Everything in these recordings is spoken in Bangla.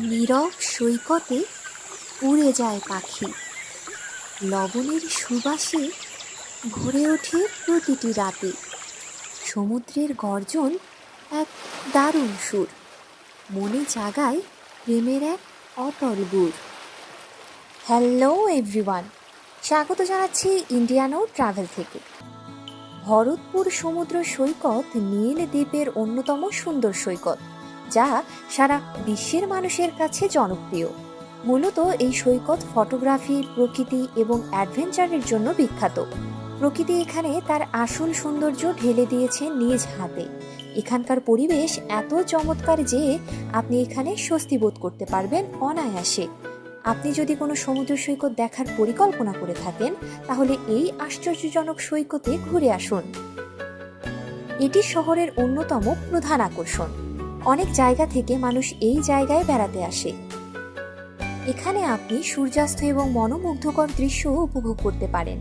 নীরব সৈকতে উড়ে যায় পাখি। লবণের সুবাসে ভরে ওঠে প্রতিটি রাতে। সমুদ্রের গর্জন এক দারুণ সুর। মনে জাগায় প্রেমের এক অটল গুড়। হ্যালো এভরিওয়ান, স্বাগত জানাচ্ছি ইন্ডিয়ানো ট্রাভেল থেকে। ভরতপুর সমুদ্র সৈকত নীল দ্বীপের অন্যতম সুন্দর সৈকত। যা সারা বিশ্বের মানুষের কাছে জনপ্রিয়। মূলত এই সৈকত ফটোগ্রাফি, প্রকৃতি এবং অ্যাডভেঞ্চারের জন্য বিখ্যাত। প্রকৃতি এখানে তার আসল সৌন্দর্য ঢেলে দিয়েছে নিজ হাতে। এখানকার পরিবেশ এত চমৎকার যে আপনি এখানে স্বস্তি বোধ করতে পারবেন অনায়াসে। আপনি যদি কোনো সমুদ্র সৈকত দেখার পরিকল্পনা করে থাকেন, তাহলে এই আশ্চর্যজনক সৈকতে ঘুরে আসুন। এটি শহরের অন্যতম প্রধান আকর্ষণ। অনেক জায়গা থেকে মানুষ এই জায়গায় বেড়াতে আসে। এখানে আপনি সূর্যাস্ত এবং মনোমুগ্ধকর দৃশ্য উপভোগ করতে পারেন।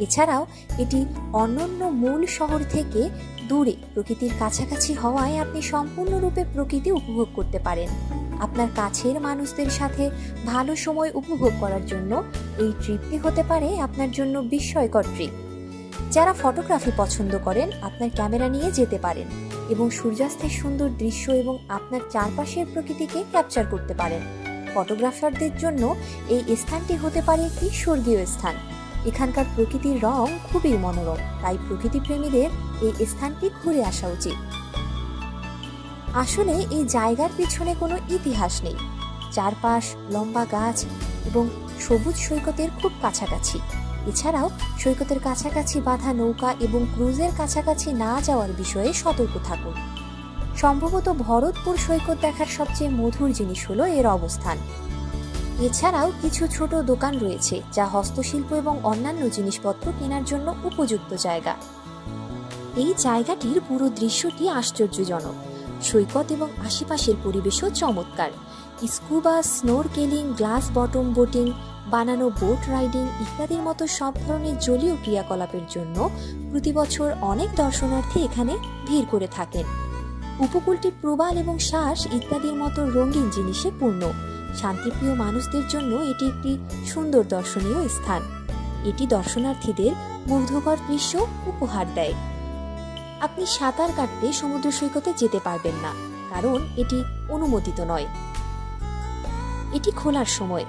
এছাড়াও, এটি অন্যান্য মূল শহর থেকে দূরে, প্রকৃতির কাছাকাছি হওয়ায় আপনি সম্পূর্ণরূপে প্রকৃতি উপভোগ করতে পারেন। আপনার কাছের মানুষদের সাথে ভালো সময় উপভোগ করার জন্য এই ট্রিপটি হতে পারে আপনার জন্য বিস্ময়কর ট্রিপ। যারা ফটোগ্রাফি পছন্দ করেন, আপনার ক্যামেরা নিয়ে যেতে পারেন। এবং সূর্যাস্তের সুন্দর দৃশ্য এবং আপনার চারপাশের প্রকৃতিকে ক্যাপচার করতে পারেন। ফটোগ্রাফারদের জন্য এই স্থানটি হতে পারে একটি স্বর্গীয় স্থান। এখানকার প্রকৃতির রং খুবই মনোরম, তাই প্রকৃতিপ্রেমীদের এই স্থানটি ঘুরে আসা উচিত। আসলে এই জায়গার পিছনে কোনো ইতিহাস নেই। চারপাশ, লম্বা গাছ এবং সবুজ সৈকতের খুব কাছাকাছি। এছাড়াও সৈকতের কাছাকাছি বাঁধা নৌকা এবং ক্রুজের কাছাকাছি না যাওয়ার বিষয়ে সতর্ক থাকুন। সম্ভবত ভরতপুর সৈকত দেখার সবচেয়ে মধুর জিনিস হলো এর অবস্থান। এছাড়াও কিছু ছোট দোকান রয়েছে, যা হস্তশিল্প এবং অন্যান্য জিনিসপত্র কেনার জন্য উপযুক্ত জায়গা। এই জায়গাটির পুরো দৃশ্যটি আশ্চর্যজনক। সৈকত এবং আশেপাশের পরিবেশও চমৎকার। Scuba, snorkeling, glass bottom boating, বানানো বোট রাইডিং ইত্যাদির মতো সব ধরনের জলীয় ক্রিয়াকলাপের জন্য প্রতি বছর অনেক দর্শনার্থী এখানে ভিড় করে থাকেন। উপকূলটি প্রবাল এবং শ্বাস ইত্যাদির মতো রঙিন জিনিসে পূর্ণ। শান্তিপ্রিয় মানুষদের জন্য এটি একটি সুন্দর দর্শনীয় স্থান। এটি দর্শনার্থীদের মুগ্ধকর দৃশ্য উপহার দেয়। আপনি সাঁতার কাটতে সমুদ্র সৈকতে যেতে পারবেন না, কারণ এটি অনুমোদিত নয়। এটি খোলার সময়।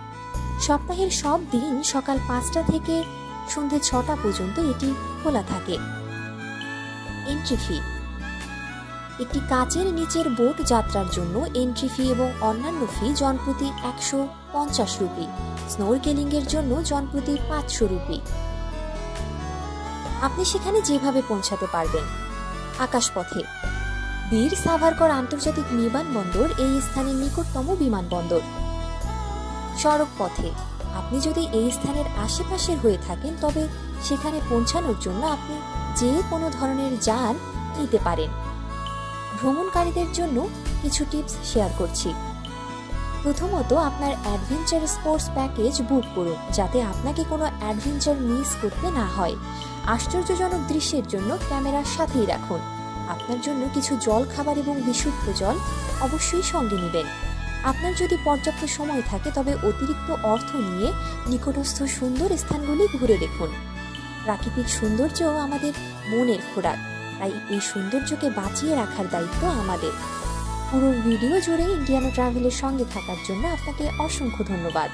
সপ্তাহের সব দিন সকাল পাঁচটা থেকে সন্ধে ছটা পর্যন্ত এটি খোলা থাকে। এন্ট্রি ফি একটি কাচের নিচের বোট যাত্রার জন্য এন্ট্রি ফি এবং অন্যান্য ফি জনপ্রতি একশো পঞ্চাশ রুপি স্নোরকেলিংয়ের জন্য জনপ্রতি পাঁচশো রুপি। আপনি সেখানে যেভাবে পৌঁছাতে পারবেন আকাশপথে। বীর সাভারকর আন্তর্জাতিক বিমানবন্দর এই স্থানের নিকটতম বিমানবন্দর। সড়ক পথে আপনি যদি এই স্থানের আশেপাশের হয়ে থাকেন, তবে সেখানে পৌঁছানোর জন্য আপনি যে কোনো ধরনের যান নিতে পারেন। ভ্রমণকারীদের জন্য কিছু টিপস শেয়ার করছি। প্রথমত আপনার অ্যাডভেঞ্চার স্পোর্টস প্যাকেজ বুক করুন, যাতে আপনাকে কোনো অ্যাডভেঞ্চার মিস করতে না হয়। আশ্চর্যজনক দৃশ্যের জন্য ক্যামেরার সাথেই রাখুন। আপনার জন্য কিছু জল খাবার এবং বিশুদ্ধ জল অবশ্যই সঙ্গে নেবেন। আপনার যদি পর্যাপ্ত সময় থাকে, তবে অতিরিক্ত অর্থ নিয়ে নিকটস্থ সুন্দর স্থানগুলি ঘুরে দেখুন। প্রাকৃতিক সৌন্দর্য আমাদের মনের খোরাক, তাই এই সৌন্দর্যকে বাঁচিয়ে রাখার দায়িত্ব আমাদের। পুরো ভিডিও জুড়ে ইন্ডিয়ানো ট্রাভেলের সঙ্গে থাকার জন্য আপনাকে অসংখ্য ধন্যবাদ।